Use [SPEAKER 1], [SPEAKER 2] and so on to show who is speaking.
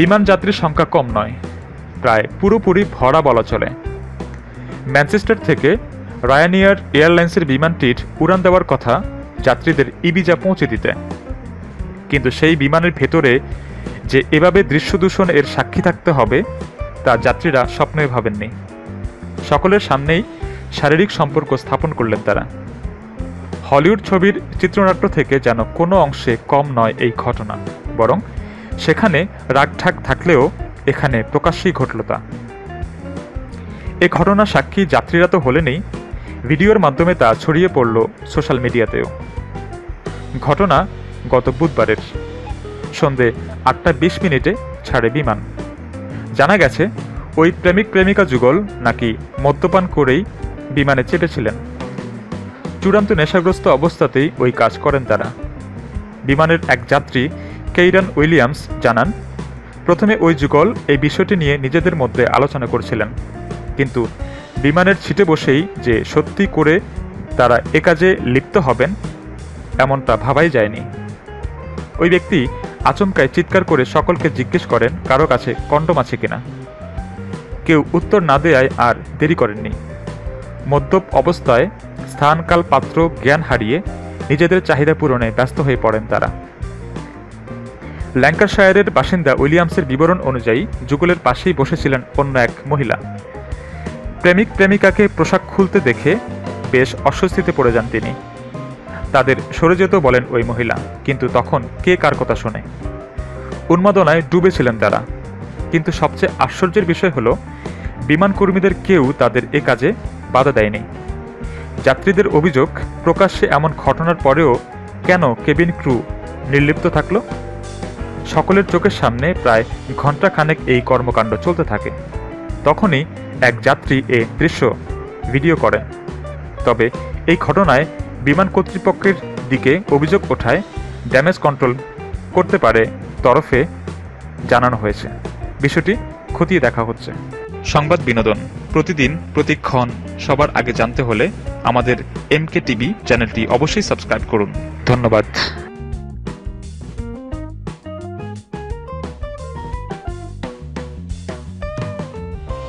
[SPEAKER 1] বিমান যাত্রীর সংখ্যা কম নয়, প্রায় পুরোপুরি ভরা বলা চলে। ম্যানচেস্টার থেকে রায়ানিয়ার এয়ারলাইন্সের বিমানটির উড়ান দেওয়ার কথা যাত্রীদের ইবিজা পৌঁছে দিতে। কিন্তু সেই বিমানের ভেতরে যে এভাবে দৃশ্যদূষণ এর সাক্ষী থাকতে হবে, তা যাত্রীরা স্বপ্নই ভাবেননি। সকলের সামনেই শারীরিক সম্পর্ক স্থাপন করলেন তারা। হলিউড ছবির চিত্রনাট্য থেকে যেন কোনো অংশে কম নয় এই ঘটনা, বরং সেখানে রাগঢাক থাকলেও এখানে প্রকাশ্যেই ঘটল তা। এ ঘটনা সাক্ষী যাত্রীরা তো হলেনই। ভিডিওর মাধ্যমে তা ছড়িয়ে পড়ল সোশ্যাল মিডিয়াতেও। ঘটনা গত বুধবারের। সন্ধে আটটা বিশ মিনিটে ছাড়ে বিমান। জানা গেছে, ওই প্রেমিক প্রেমিকা যুগল নাকি মদ্যপান করেই বিমানে চেপেছিলেন। চূড়ান্ত নেশাগ্রস্ত অবস্থাতেই ওই কাজ করেন তারা। বিমানের এক যাত্রী কেইরান উইলিয়ামস জানান, প্রথমে ওই যুগল এই বিষয়টি নিয়ে নিজেদের মধ্যে আলোচনা করছিলেন। কিন্তু বিমানের ছিটে বসেই যে সত্যি করে তারা এ কাজে লিপ্ত হবেন, এমনটা ভাবাই যায়নি। ওই ব্যক্তি আচমকায় চিৎকার করে সকলকে জিজ্ঞেস করেন, কারও কাছে কন্ডম আছে কিনা? কেউ উত্তর না দেয়ায় আর দেরি করেননি। মদ্যপ অবস্থায় স্থানকাল পাত্র জ্ঞান হারিয়ে নিজেদের চাহিদা পূরণে ব্যস্ত হয়ে পড়েন তারা। ল্যাঙ্কারশায়ারের বাসিন্দা উইলিয়ামসের বিবরণ অনুযায়ী যুগলের পাশেই বসেছিলেন অন্য এক মহিলা। প্রেমিক প্রেমিকাকে পোশাক খুলতে দেখে বেশ অস্বস্তিতে পড়ে যান তিনি। তাদের সরে যেতেও বলেন ওই মহিলা, কিন্তু তখন কে কার কথা শোনে? উন্মাদনায় ডুবেছিলেন তারা। কিন্তু সবচেয়ে আশ্চর্যের বিষয় হলো বিমান কর্মীদের কেউ তাদের এ কাজে বাধা দেয়নি। যাত্রীদের অভিযোগ, প্রকাশ্যে এমন ঘটনার পরেও কেন কেবিন ক্রু নির্লিপ্ত থাকল? সকলের চোখের সামনে প্রায় ঘণ্টাখানেক এই কর্মকাণ্ড চলতে থাকে। তখনই এক যাত্রী এ দৃশ্য ভিডিও করেন তবে এই ঘটনায় বিমান কর্তৃপক্ষের দিকে অভিযোগ ওঠায় ড্যামেজ কন্ট্রোল করতে পারে তরফে জানানো হয়েছে। বিষয়টি খতিয়ে দেখা হচ্ছে। সংবাদ বিনোদন, প্রতিদিন, প্রতিক্ষণ, সবার আগে জানতে হলে আমাদের এমকে টিভি চ্যানেলটি অবশ্যই সাবস্ক্রাইব করুন। ধন্যবাদ।